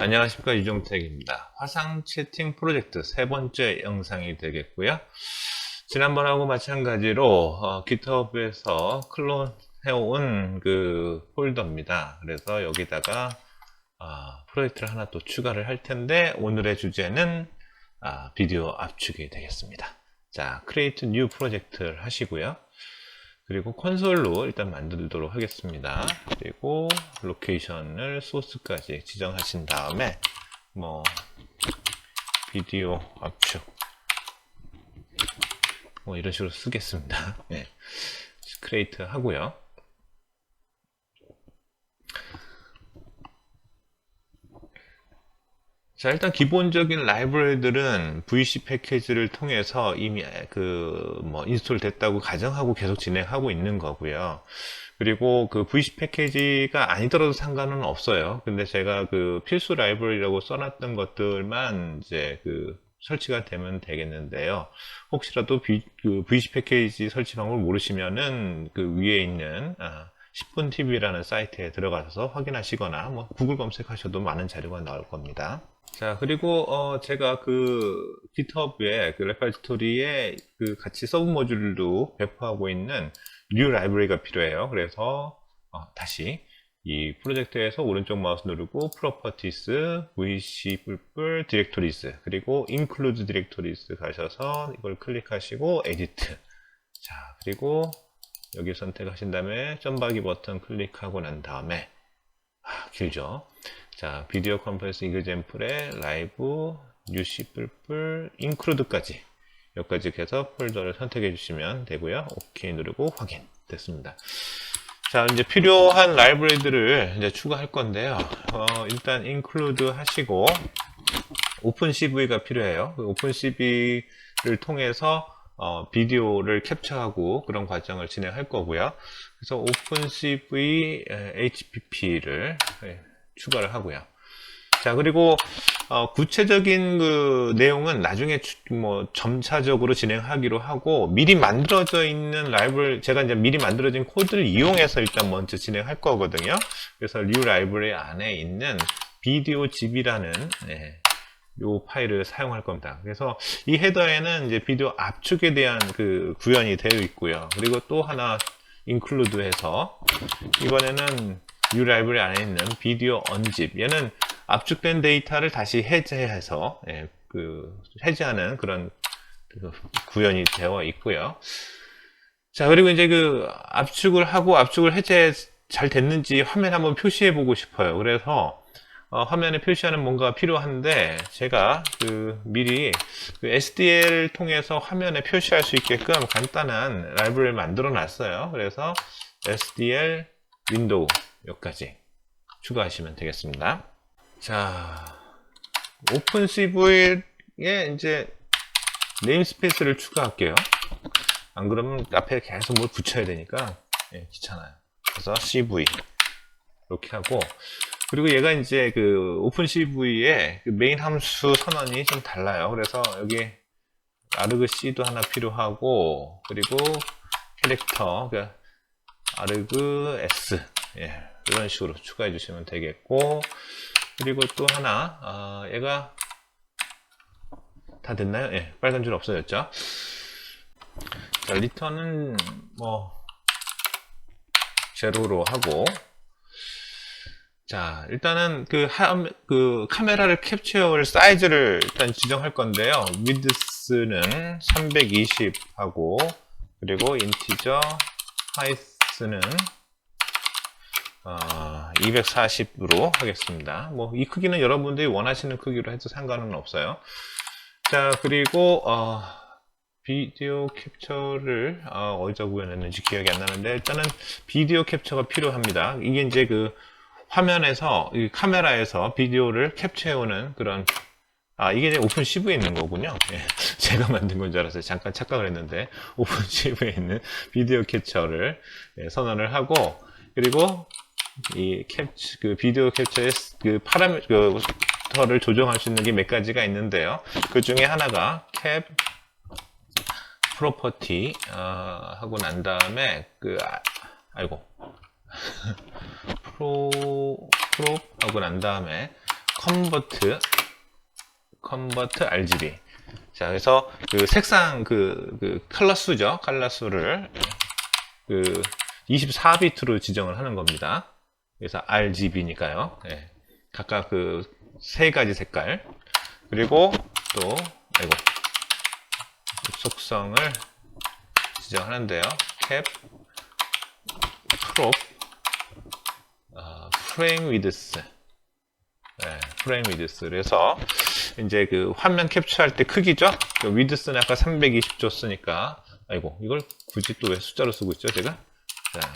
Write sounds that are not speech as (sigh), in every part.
안녕하십니까 유종택입니다. 화상 채팅 프로젝트 세 번째 영상이 되겠고요. 지난번하고 마찬가지로 어, GitHub에서 클론 해온 그 폴더입니다. 그래서 여기다가 아, 프로젝트를 하나 또 추가를 할 텐데 오늘의 주제는 아, 비디오 압축이 되겠습니다. 자, Create New 프로젝트를 하시고요. 그리고 콘솔로 일단 만들도록 하겠습니다. 그리고 로케이션을 소스까지 지정하신 다음에 뭐 비디오 압축 뭐 이런 식으로 쓰겠습니다. (laughs) 네. 크레이트 하고요. 자, 일단 기본적인 라이브러리들은 VC 패키지를 통해서 이미 그 뭐 인스톨 됐다고 가정하고 계속 진행하고 있는 거고요. 그리고 그 VC 패키지가 아니더라도 상관은 없어요. 근데 제가 그 필수 라이브러리라고 써놨던 것들만 이제 그 설치가 되면 되겠는데요. 혹시라도 비, 그 VC 패키지 설치 방법을 모르시면은 그 위에 있는 아, 10분 TV라는 사이트에 들어가서 확인하시거나 뭐 구글 검색하셔도 많은 자료가 나올 겁니다. 자, 그리고 어 제가 그 GitHub에 그 레파지토리에 그 같이 서브 모듈도 배포하고 있는 new 라이브러리가 필요해요. 그래서 어, 다시 이 프로젝트에서 오른쪽 마우스 누르고 properties, vc 뿔뿔 directories 그리고 include directories 가셔서 이걸 클릭하시고 edit 자 그리고 여기 선택하신 다음에 점박이 버튼 클릭하고 난 다음에 아, 길죠 자 비디오 컨퍼런스 이그젠플에 라이브 뉴시 뿔뿔 include까지 여기까지 해서 폴더를 선택해 주시면 되고요 오케이 누르고 확인 됐습니다 자, 이제 필요한 라이브러리들을 이제 추가할 건데요. 어, 일단 include 하시고 OpenCV가 필요해요. 그 OpenCV를 통해서 어, 비디오를 캡처하고 그런 과정을 진행할 거고요. 그래서 OpenCV HPP를 예, 추가를 하고요. 자, 그리고 어, 구체적인 그 내용은 나중에 추- 뭐 점차적으로 진행하기로 하고 미리 만들어져 있는 라이브를 제가 이제 미리 만들어진 코드를 이용해서 일단 먼저 진행할 거거든요. 그래서 new 라이브러리 안에 있는 비디오 집이라는 예, 요 파일을 사용할 겁니다. 그래서 이 헤더에는 이제 비디오 압축에 대한 그 구현이 되어 있고요. 그리고 또 하나 include 해서 이번에는 이 라이브러리 안에 있는 비디오 언집 얘는 압축된 데이터를 다시 해제해서 예, 그 해제하는 그런 그 구현이 되어 있고요. 자 그리고 이제 그 압축을 하고 압축을 해제 잘 됐는지 화면 한번 표시해 보고 싶어요. 그래서 어, 화면에 표시하는 뭔가 필요한데 제가 그 미리 그 SDL 통해서 화면에 표시할 수 있게끔 간단한 라이브를 만들어 놨어요. 그래서 SDL 윈도우 여기까지 추가하시면 되겠습니다. 자, 오픈CV에 이제 네임스페이스를 추가할게요. 안 그러면 앞에 계속 뭘 붙여야 되니까 예, 귀찮아요. 그래서 CV 이렇게 하고 그리고 얘가 이제 그 오픈CV의 그 메인 함수 선언이 좀 달라요. 그래서 여기 아르그 C도 하나 필요하고 그리고 캐릭터 그 아르그 S 예, 이런 식으로 추가해 주시면 되겠고 그리고 또 하나 아, 얘가 다 됐나요? 예, 빨간 줄 없어졌죠. 자, 리턴은 뭐 제로로 하고 자, 일단은 그, 하, 그 카메라를 캡처할 사이즈를 일단 지정할 건데요. 위드스는 320 하고 그리고 인티저 하이스는 어, 240으로 하겠습니다. 뭐 이 크기는 여러분들이 원하시는 크기로 해도 상관은 없어요. 자 그리고 어, 비디오 캡처를 어, 디서 구현했는지 기억이 안 나는데 일단은 비디오 캡처가 필요합니다. 이게 이제 그 화면에서 이 카메라에서 비디오를 캡처해오는 그런 아 이게 오픈 CV에 있는 거군요. 예, (laughs) 제가 만든 건 줄 알았어요. 잠깐 착각을 했는데 오픈 CV에 있는 비디오 캡처를 예, 선언을 하고 그리고 이 캡처 그 비디오 캡처의 그 파라미터를 조정할 수 있는 게 몇 가지가 있는데요. 그 중에 하나가 캡 프로퍼티 어, 하고 난 다음에 그 아, 아이고. (laughs) 프로 프로 하고 난 다음에 컨버트 컨버트 RGB 자 그래서 그 색상 그, 그 컬러 수죠. 컬러 수를 그 24비트로 지정을 하는 겁니다 그래서 RGB니까요. 예. 각각 그 세 가지 색깔. 그리고 또 아이고. 속성을 지정하는데요. 캡 프롭 어, 프레임 위드스 네, 프레임 위드스 그래서 이제 그 화면 캡처할 때 크기죠? 그 위드스는 아까 320 줬으니까. 아이고 이걸 굳이 또 왜 숫자로 쓰고 있죠 제가? 자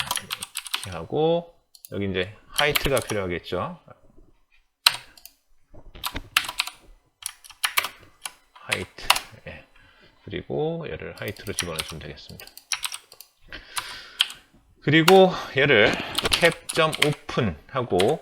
이렇게 하고 여기 이제 하이트가 필요하겠죠 하이트 예. 그리고 얘를 하이트로 집어넣으시면 되겠습니다 그리고 얘를 캡점 오픈 하고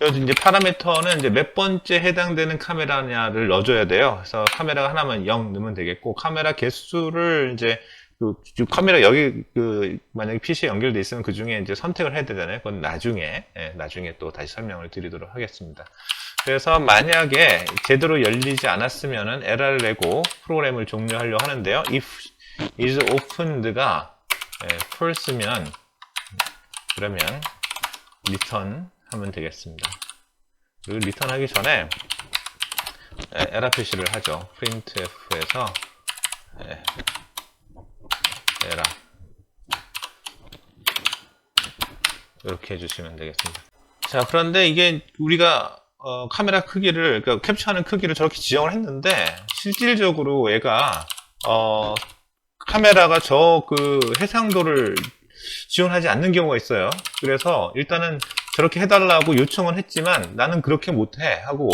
여기 이제 파라미터는 이제 몇 번째 해당되는 카메라냐를 넣어줘야 돼요. 그래서 카메라가 하나만 0 넣으면 되겠고 카메라 개수를 이제 그, 그 카메라 여기 그 만약에 PC에 연결돼 있으면 그 중에 이제 선택을 해야 되잖아요. 그건 나중에 예, 나중에 또 다시 설명을 드리도록 하겠습니다. 그래서 만약에 제대로 열리지 않았으면은 에러를 내고 프로그램을 종료하려 하는데요. if is opened가 예, false면 그러면 리턴 하면 되겠습니다. 그리고 리턴 하기 전에 에, 에러 표시를 하죠. printf에서 에, 에러 이렇게 해주시면 되겠습니다. 자 그런데 이게 우리가 어, 카메라 크기를 그러니까 캡처하는 크기를 저렇게 지정을 했는데 실질적으로 얘가 어, 카메라가 저 그 해상도를 지원하지 않는 경우가 있어요. 그래서 일단은 저렇게 해달라고 요청은 했지만 나는 그렇게 못해 하고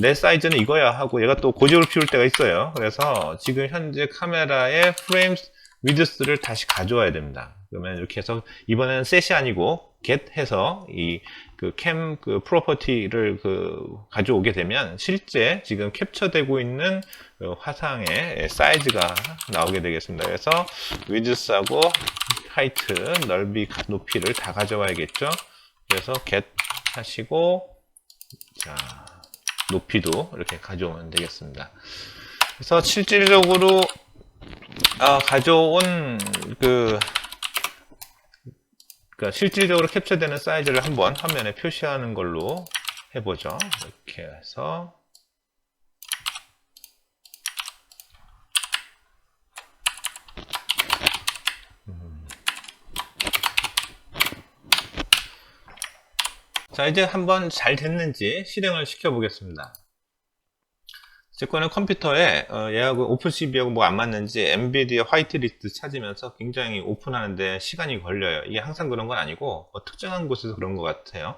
내 사이즈는 이거야 하고 얘가 또 고집을 피울 때가 있어요. 그래서 지금 현재 카메라의 프레임 위드스를 다시 가져와야 됩니다. 그러면 이렇게 해서 이번에는 셋이 아니고 get 해서 이그캠 그 프로퍼티를 그 가져오게 되면 실제 지금 캡처되고 있는 그 화상의 사이즈가 나오게 되겠습니다. 그래서 위드스하고 하이트 넓이 높이를 다 가져와야겠죠. 그래서 get 하시고 자 높이도 이렇게 가져오면 되겠습니다. 그래서 실질적으로 아, 가져온 그 그러니까 실질적으로 캡처되는 사이즈를 한번 화면에 표시하는 걸로 해보죠. 이렇게 해서. 자 이제 한번 잘 됐는지 실행을 시켜 보겠습니다 제 거는 컴퓨터에 어, 얘하고 오픈CV하고 뭐안 맞는지 엔비디아 화이트리스트 찾으면서 굉장히 오픈하는데 시간이 걸려요 이게 항상 그런 건 아니고 뭐 특정한 곳에서 그런 것 같아요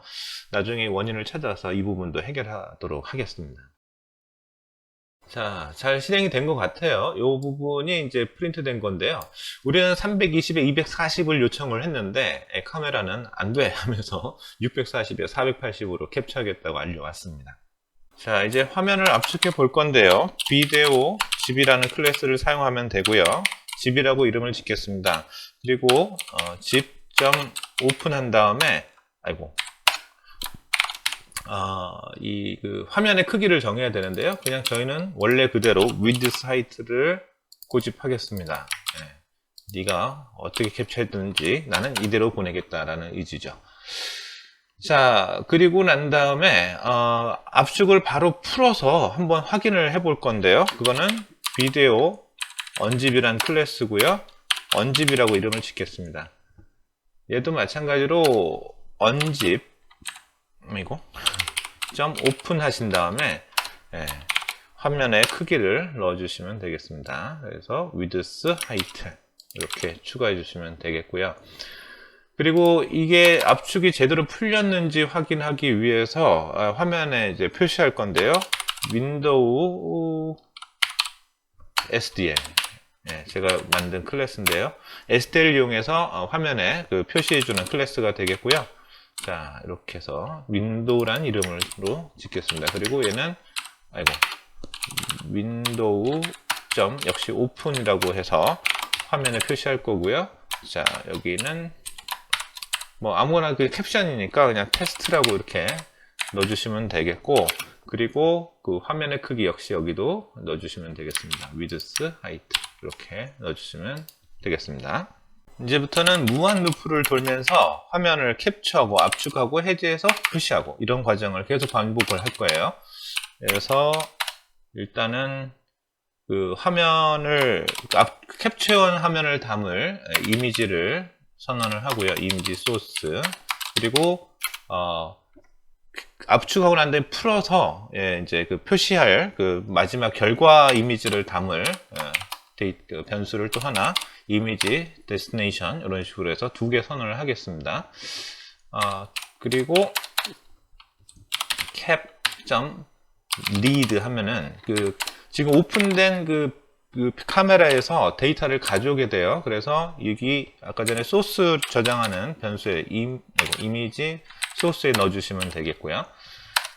나중에 원인을 찾아서 이 부분도 해결하도록 하겠습니다 자, 잘 실행이 된 것 같아요. 이 부분이 이제 프린트 된 건데요. 우리는 320에 240을 요청을 했는데, 에, 카메라는 안 돼 하면서 (laughs) 640에 480으로 캡처하겠다고 알려왔습니다. 자, 이제 화면을 압축해 볼 건데요. 비데오 집이라는 클래스를 사용하면 되고요. 집이라고 이름을 짓겠습니다. 그리고 어, 집.점 오픈한 다음에, 아이고, 어, 이그 화면의 크기를 정해야 되는데요. 그냥 저희는 원래 그대로 위드 사이트를 고집하겠습니다. 네. 네가 어떻게 캡처했는지 나는 이대로 보내겠다라는 의지죠. 자, 그리고 난 다음에 어, 압축을 바로 풀어서 한번 확인을 해 볼 건데요. 그거는 비디오 언집이란 클래스고요. 언집이라고 이름을 짓겠습니다. 얘도 마찬가지로 언집 이거 점 오픈 하신 다음에 예, 화면의 크기를 넣어 주시면 되겠습니다 그래서 width, height 이렇게 추가해 주시면 되겠고요 그리고 이게 압축이 제대로 풀렸는지 확인하기 위해서 아, 화면에 이제 표시할 건데요. 윈도우 SDL 예, 제가 만든 클래스인데요. SDL 이용해서 어, 화면에 그 표시해주는 클래스가 되겠고요. 자 이렇게 해서 윈도우란 이름으로 짓겠습니다. 그리고 얘는 아이고 윈도우 점 역시 오픈이라고 해서 화면에 표시할 거고요. 자 여기는 뭐 아무거나 그 캡션이니까 그냥 테스트라고 이렇게 넣어주시면 되겠고 그리고 그 화면의 크기 역시 여기도 넣어주시면 되겠습니다. width, height 이렇게 넣어주시면 되겠습니다. 이제부터는 무한 루프를 돌면서 화면을 캡처하고 압축하고 해제해서 표시하고 이런 과정을 계속 반복을 할 거예요. 그래서 일단은 그 화면을 압, 캡처한 화면을 담을 이미지를 선언을 하고요. 이미지 소스 그리고 어, 압축하고 난 다음에 풀어서 예, 이제 그 표시할 그 마지막 결과 이미지를 담을 예, 그 변수를 또 하나 이미지 데스티네이션 이런 식으로 해서 두 개 선언을 하겠습니다. 아, 그리고 cap.lead 하면은 그 지금 오픈된 그, 그 카메라에서 데이터를 가져오게 돼요. 그래서 여기 아까 전에 소스 저장하는 변수에 이미지 소스에 넣어주시면 되겠고요.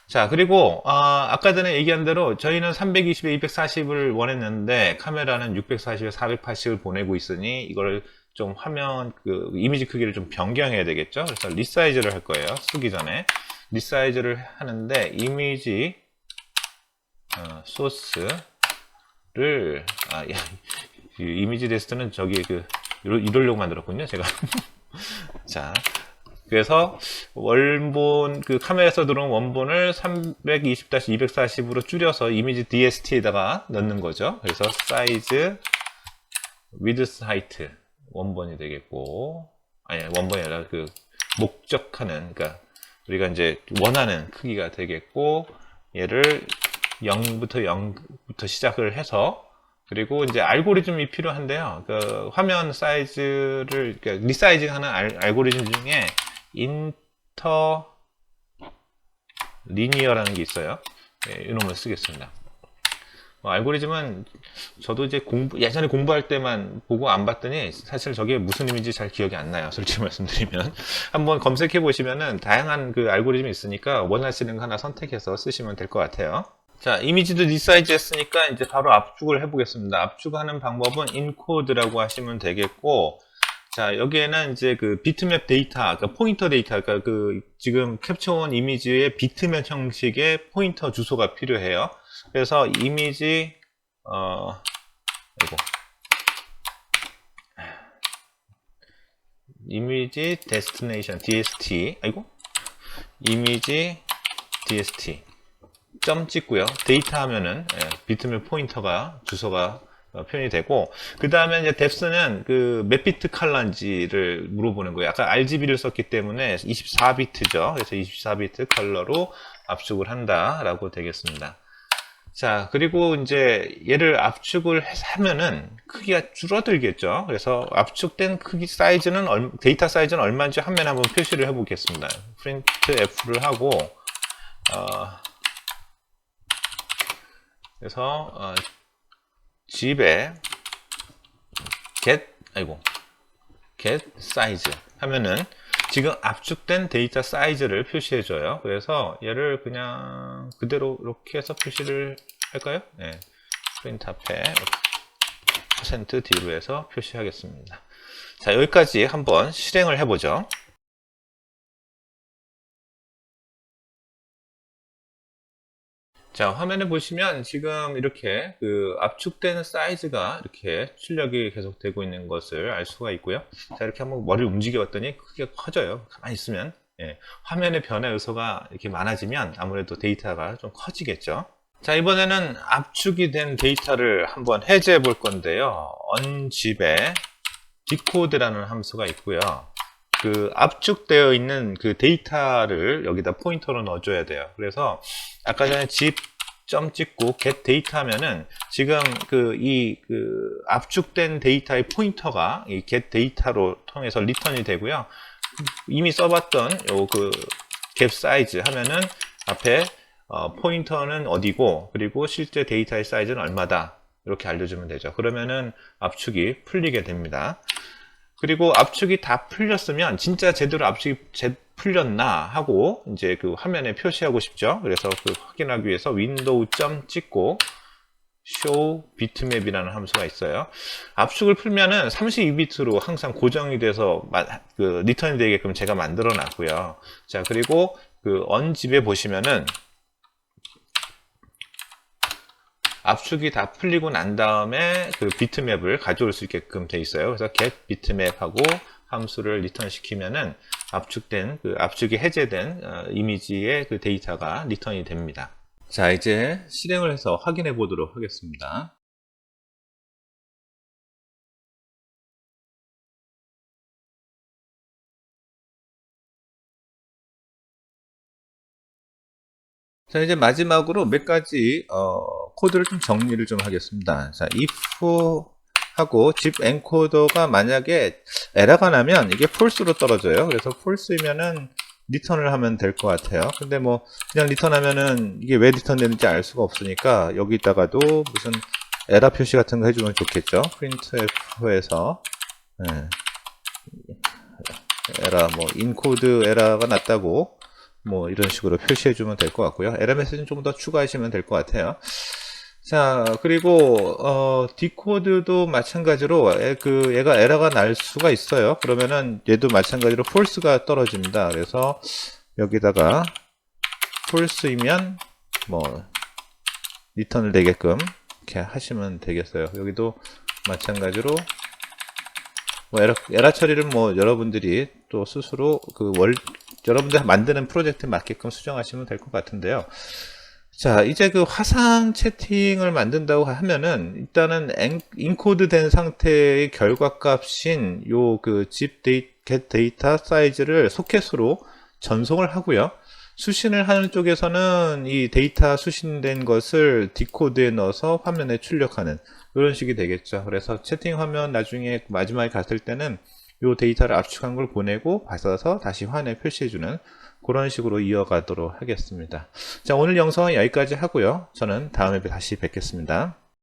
자, 그리고 아, 까 전에 얘기한 대로 저희는 320에 240을 원했는데 카메라는 640에 480을 보내고 있으니 이걸 좀 화면 그 이미지 크기를 좀 변경해야 되겠죠. 그래서 리사이즈를 할 거예요. 쓰기 전에 리사이즈를 하는데 이미지 어, 소스 를 아, 야, 이 (laughs) 이미지 데스트는 저기 그 이러, 이러려고 만들었군요. 제가 (laughs) 자 그래서 원본 그 카메라에서 들어온 원본을 320-240으로 줄여서 이미지 DST에다가 넣는 거죠. 그래서 사이즈 width height 원본이 되겠고 아니 원본이 아니라 그 목적하는 그러니까 우리가 이제 원하는 크기가 되겠고 얘를 0부터 0부터 시작을 해서 그리고 이제 알고리즘이 필요한데요. 그 화면 사이즈를 그러니까 리사이징하는 알, 알고리즘 중에 인터 리니어라는 게 있어요. 네, 이놈을 쓰겠습니다. 뭐, 알고리즘은 저도 이제 공부, 예전에 공부할 때만 보고 안 봤더니 사실 저게 무슨 의미인지 잘 기억이 안 나요. 솔직히 (laughs) 말씀드리면. 한번 검색해 보시면은 다양한 그 알고리즘이 있으니까 원하시는 거 하나 선택해서 쓰시면 될 것 같아요. 자, 이미지도 리사이즈 했으니까 이제 바로 압축을 해보겠습니다. 압축하는 방법은 인코드라고 하시면 되겠고, 자, 여기에는 이제 그 비트맵 데이터, 그러니까 포인터 데이터, 그러니까 그 지금 캡처온 이미지의 비트맵 형식의 포인터 주소가 필요해요. 그래서 이미지, 어, 이거. 이미지 데스티네이션 DST 아이고 이미지 DST 점 찍고요 데이터 하면은 예, 비트맵 포인터가 주소가 어, 표현이 되고 그 다음에 이제 뎁스는 그 몇 비트 컬러인지를 물어보는 거예요. 아까 RGB를 썼기 때문에 24비트죠. 그래서 24비트 컬러로 압축을 한다라고 되겠습니다. 자 그리고 이제 얘를 압축을 하면은 크기가 줄어들겠죠. 그래서 압축된 크기 사이즈는 데이터 사이즈는 얼마인지 화면에 한번 표시를 해보겠습니다. 프린트 F를 하고 어, 그래서 어, 집에 get 아이고 get size 하면은 지금 압축된 데이터 사이즈를 표시해 줘요. 그래서 얘를 그냥 그대로 이렇게 해서 표시를 할까요? 네. 프린트 앞에 퍼센트 D로 해서 표시하겠습니다. 자, 여기까지 한번 실행을 해보죠. 자, 화면에 보시면 지금 이렇게 그 압축되는 사이즈가 이렇게 출력이 계속 되고 있는 것을 알 수가 있고요. 자, 이렇게 한번 머리를 움직여 봤더니 크기가 커져요. 가만히 있으면. 예, 화면의 변화 요소가 이렇게 많아지면 아무래도 데이터가 좀 커지겠죠. 자, 이번에는 압축이 된 데이터를 한번 해제해 볼 건데요. onzip에 디코드라는 함수가 있고요. 그 압축되어 있는 그 데이터를 여기다 포인터로 넣어줘야 돼요. 그래서 아까 전에 집 점 찍고 get 데이터 하면은 지금 그 이 그 압축된 데이터의 포인터가 이 get 데이터로 통해서 리턴이 되고요. 이미 써봤던 요그 get 사이즈 하면은 앞에 어, 포인터는 어디고 그리고 실제 데이터의 사이즈는 얼마다 이렇게 알려주면 되죠. 그러면은 압축이 풀리게 됩니다. 그리고 압축이 다 풀렸으면 진짜 제대로 압축이 제, 풀렸나 하고 이제 그 화면에 표시하고 싶죠. 그래서 그 확인하기 위해서 윈도우 점 찍고 show bitmap이라는 함수가 있어요. 압축을 풀면은 32비트로 항상 고정이 돼서 그 리턴이 되게끔 제가 만들어 놨고요. 자, 그리고 그 언집에 보시면은 압축이 다 풀리고 난 다음에 그 비트맵을 가져올 수 있게끔 돼 있어요. 그래서 get 비트맵하고 함수를 리턴 시키면은 압축된 그 압축이 해제된 어, 이미지의 그 데이터가 리턴이 됩니다. 자, 이제 실행을 해서 확인해 보도록 하겠습니다. 자, 이제 마지막으로 몇 가지 어, 코드를 좀 정리를 좀 하겠습니다. 자, if 하고 집 엔코더가 만약에 에러가 나면 이게 false로 떨어져요. 그래서 false이면은 리턴을 하면 될 것 같아요. 근데 뭐 그냥 리턴하면은 이게 왜 리턴되는지 알 수가 없으니까 여기다가도 무슨 에러 표시 같은 거 해주면 좋겠죠. printf에서 네. 에러 뭐 인코드 에러가 났다고 뭐 이런 식으로 표시해 주면 될 것 같고요. 에러 메시지는 좀 더 추가하시면 될 것 같아요. 자, 그리고 어, 디코드도 마찬가지로 애, 그 얘가 에러가 날 수가 있어요. 그러면은 얘도 마찬가지로 false가 떨어집니다. 그래서 여기다가 false이면 뭐 리턴을 되게끔 이렇게 하시면 되겠어요. 여기도 마찬가지로 뭐 에러, 에러 처리를 뭐 여러분들이 또 스스로 그 월, 여러분들 만드는 프로젝트에 맞게끔 수정하시면 될 것 같은데요. 자, 이제 그 화상 채팅을 만든다고 하면은 일단은 인코드 된 상태의 결과 값인 요 그집 데이, get 데이터 사이즈를 소켓으로 전송을 하고요. 수신을 하는 쪽에서는 이 데이터 수신된 것을 디코드에 넣어서 화면에 출력하는 이런 식이 되겠죠. 그래서 채팅 화면 나중에 마지막에 갔을 때는 이 데이터를 압축한 걸 보내고 받아서 다시 화면에 표시해주는 그런 식으로 이어가도록 하겠습니다. 자, 오늘 영상은 여기까지 하고요. 저는 다음에 다시 뵙겠습니다.